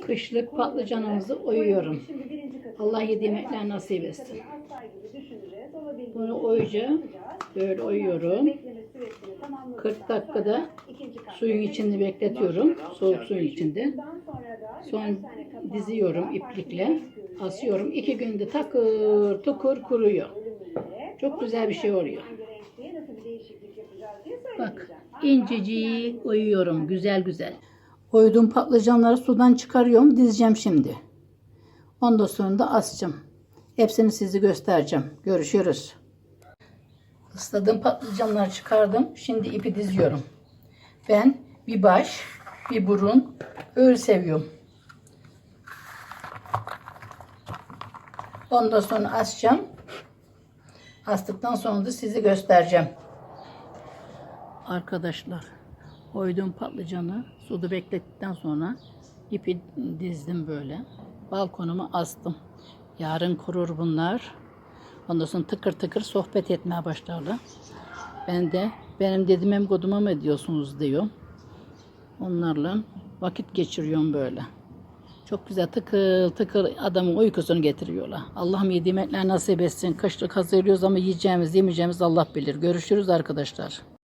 Kışlık patlıcanımızı oyuyorum. Allah yediğim ekler nasip etsin. Bunu oyacağım. Böyle oyuyorum. 40 dakikada suyun içinde bekletiyorum. Soğuk suyun içinde. Sonra diziyorum iplikle. Asıyorum. İki günde takır tukur kuruyor. Çok güzel bir şey oluyor. Bak incecik oyuyorum. Güzel güzel. Oyduğum patlıcanları sudan çıkarıyorum. Dizeceğim şimdi. Ondan sonra da asacağım. Hepsini sizi göstereceğim. Görüşürüz. Isladığım patlıcanları çıkardım. Şimdi ipi diziyorum. Ben bir baş, bir burun öyle seviyorum. Ondan sonra asacağım. Astıktan sonra da sizi göstereceğim. Arkadaşlar, koyduğum patlıcanı suda beklettikten sonra ipi dizdim böyle. Balkonuma astım. Yarın kurur bunlar. Ondan sonra tıkır tıkır sohbet etmeye başlarlar. Ben de benim dedimem goduma mı ediyorsunuz diyor. Onlarla vakit geçiriyorum böyle. Çok güzel tıkır tıkır adamın uykusunu getiriyorlar. Allah'ım yediğim etler nasip etsin. Kışlık hazırlıyoruz ama yiyeceğimiz yemeyeceğimiz Allah bilir. Görüşürüz arkadaşlar.